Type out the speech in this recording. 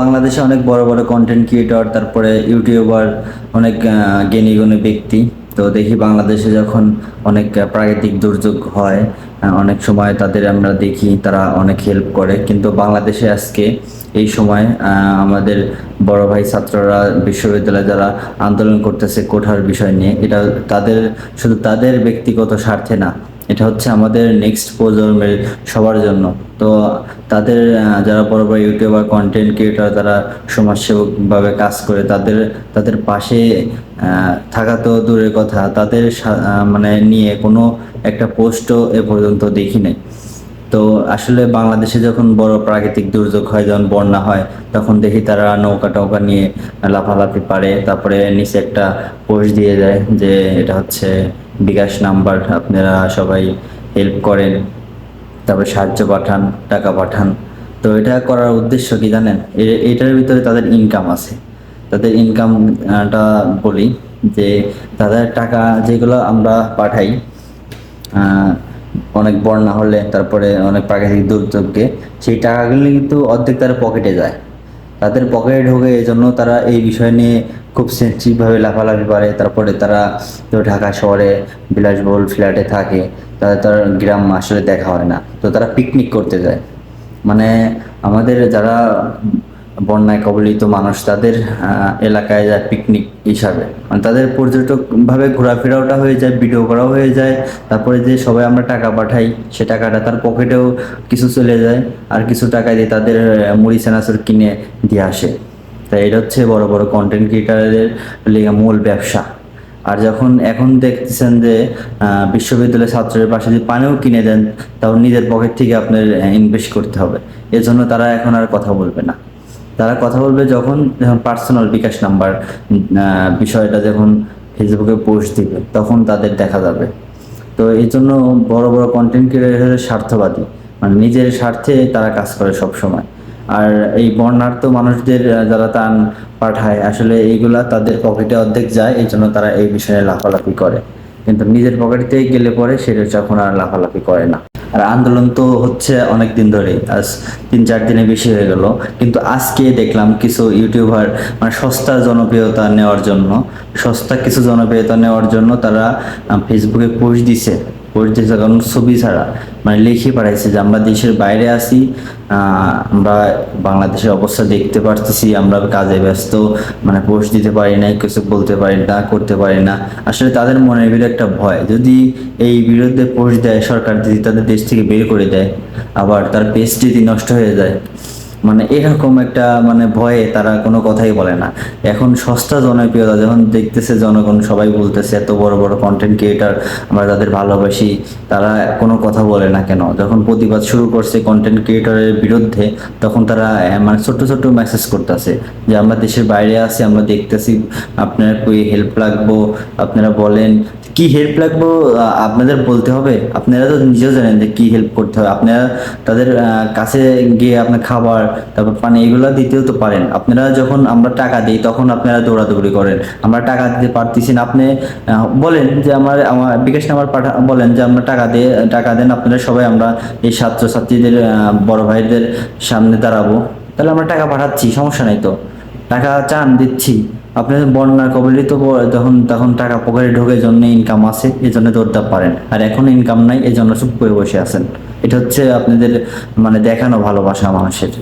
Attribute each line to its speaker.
Speaker 1: বাংলাদেশে অনেক বড় বড় কন্টেন্ট ক্রিয়েটর তারপরে ইউটিউবার অনেক জ্ঞানী গুণী ব্যক্তি। তো দেখি বাংলাদেশে যখন অনেক প্রাকৃতিক দুর্যোগ হয় অনেক সময় তাদের আমরা দেখি তারা অনেক হেল্প করে। কিন্তু বাংলাদেশে আজকে এই সময় আমাদের বড় ভাই ছাত্ররা, বিশ্ববিদ্যালয়ে যারা আন্দোলন করতেছে কোঠার বিষয় নিয়ে, এটা তাদের, শুধু তাদের ব্যক্তিগত স্বার্থে না এটা হচ্ছে আমাদের নেক্সট প্রজন্মের সবার জন্য। তো তাদের যারা বড় বড় ইউটিউবার কন্টেন্ট ক্রিয়েটর তারা সমাজসেবকভাবে কাজ করে, তাদের তাদের পাশে থাকা তো দূরের কথা। তাদের মানে নিয়ে কোনো একটা পোস্টও এ পর্যন্ত দেখি নাই। তো আসলে বাংলাদেশে যখন বড় প্রাকৃতিক দুর্যোগ হয়, যখন বন্যা হয়, তখন দেখি তারা নৌকা টৌকা নিয়ে লাফালাফি পারে, তারপরে নিচে একটা পোস্ট দিয়ে দেয় যে এটা হচ্ছে বিকাশ নাম্বার, আপনারা সবাই হেল্প করেন। তারপরে সাহায্য পাঠান, টাকা পাঠান। তো এটা করার উদ্দেশ্য কি জানেন? এটার ভিতরে তাদের ইনকাম আছে। তাদের ইনকামটা বলি যে তাদের টাকা যেগুলো আমরা পাঠাই অনেক বন্যা হলে তারপরে অনেক প্রাকৃতিক দুর্যোগকে সেই টাকাগুলো কিন্তু অর্ধেক তারা পকেটে যায়। তাদের পকেটে ঢোকে এই জন্য তারা এই বিষয় নিয়ে খুব সেন্সিটিভভাবে লাফালাফি পারে তারপরে তারা তো ঢাকা শহরে বিলাসবহুল ফ্ল্যাটে থাকে, তাদের তার গ্রাম আসলে দেখা হয় না। তো তারা পিকনিক করতে যায়। মানে আমাদের যারা বন্যায় কবলিত মানুষ, তাদের এলাকায় যায় পিকনিক হিসাবে। মানে তাদের পর্যটকভাবে ঘোরাফেরাওটা হয়ে যায় ভিডিও করাও হয়ে যায়। তারপরে যে সবাই আমরা টাকা পাঠাই, সে টাকাটা তার পকেটেও কিছু চলে যায়। আর কিছু টাকা দিয়ে তাদের মুড়ি সেনাসুর কিনে দিয়ে আসে। তাই এটা হচ্ছে বড় বড় কন্টেন্ট ক্রিয়েটারদের মূল ব্যবসা। আর যখন এখন দেখতেছেন যে বিশ্ববিদ্যালয়ের ছাত্রের পাশে যদি পানিও কিনে দেন, তাও নিজের পকেট থেকে আপনার ইনভেস্ট করতে হবে। এজন্য তারা এখন আর কথা বলবে না। তারা কথা বলবে যখন যখন পার্সোনাল বিকাশ নাম্বার বিষয়টা যখন ফেসবুকে পোস্ট দিবে, তখন তাদের দেখা যাবে। তো এই জন্য বড় বড় কন্টেন্ট ক্রিয়েটারের স্বার্থবাদী। মানে নিজের স্বার্থে তারা কাজ করে সব সময় আর এই বর্ণার্থ মানুষদের যারা তান পাঠায়, আসলে এইগুলা তাদের পকেটে অর্ধেক যায়, এই জন্য তারা এই বিষয়ে লাফালাফি করে। কিন্তু নিজের পকেটে গেলে পরে সেটা যখন আর লাফালাফি করে না। আর আন্দোলন তো হচ্ছে অনেক দিন ধরেই, আজ তিন চার দিনে বেশি হয়ে গেল। কিন্তু আজকে দেখলাম কিছু ইউটিউবার মানে সস্তা জনপ্রিয়তা নেওয়ার জন্য, সস্তা কিছু জনপ্রিয়তা নেওয়ার জন্য তারা ফেসবুকে পোস্ট দিছে। পোস্ট দিছে কারণ ছবি ছাড়া। মানে লিখে পাঠাইছে যে, আমরা দেশের বাইরে আছি আমরা বাংলাদেশের অবস্থা দেখতে পারতেছি, আমরা কাজে ব্যস্ত মানে পোস্ট দিতে পারি না কিছু বলতে পারি, না করতে পারি না। আসলে তাদের মনের ভিতরে একটা ভয়, যদি এই বিরুদ্ধে পোস্ট দেয় সরকার, যদি তাদের দেশ থেকে বের করে দেয়, আবার তার পেজ যদি নষ্ট হয়ে যায়। মানে এরকম একটা মানে ভয়ে তারা কোনো কথাই বলে না। এখন সস্তা জনপ্রিয়তা যখন দেখতেছে জনগণ সবাই বলতেছে, এত বড় বড় কন্টেন্ট ক্রিয়েটার আমরা তাদের ভালোবাসি, তারা কোনো কথা বলে না কেন? যখন প্রতিবাদ শুরু করছে কন্টেন্ট ক্রিয়েটরের বিরুদ্ধে, তখন তারা মানে ছোট্ট ছোট্ট মেসেজ করতেছে যে, আমরা দেশের বাইরে আছি, আমরা দেখতেছি আপনার কই হেল্প লাগবো, আপনারা বলেন কি হেল্প লাগবো আপনাদের বলতে হবে? আপনারা তো নিজেও জানেন যে কি হেল্প করতে হবে আপনারা তাদের কাছে গিয়ে আপনার খাবার, তারপর পানি এগুলো দিতেও তো পারেন। আপনারা যখন আমরা টাকা দিই, তখন আপনারা দৌড়াদৌড়ি করেন। আমরা টাকা দিতে পারতেছি না। আপনি বলেন যে আমার আমার, বিকাশ নাম্বার পাঠা, বলেন যে আমরা টাকা দিয়ে, টাকা দেন, আপনারা সবাই আমরা এই ছাত্রছাত্রীদের বড় ভাইদের সামনে দাঁড়াবো। তাহলে আমরা টাকা পাঠাচ্ছি, সমস্যা নাই তো। টাকা চান, দিচ্ছি। আপনি বন্যার কবলিত যখন, তখন টাকা পকেটে ঢোকে জন্য ইনকাম আছে এই জন্য দৌড়তে পারেন। আর এখন ইনকাম নাই এই জন্য চুপ করে বসে আছেন। এটা হচ্ছে আপনাদের মানে দেখানো ভালোবাসা মানুষের।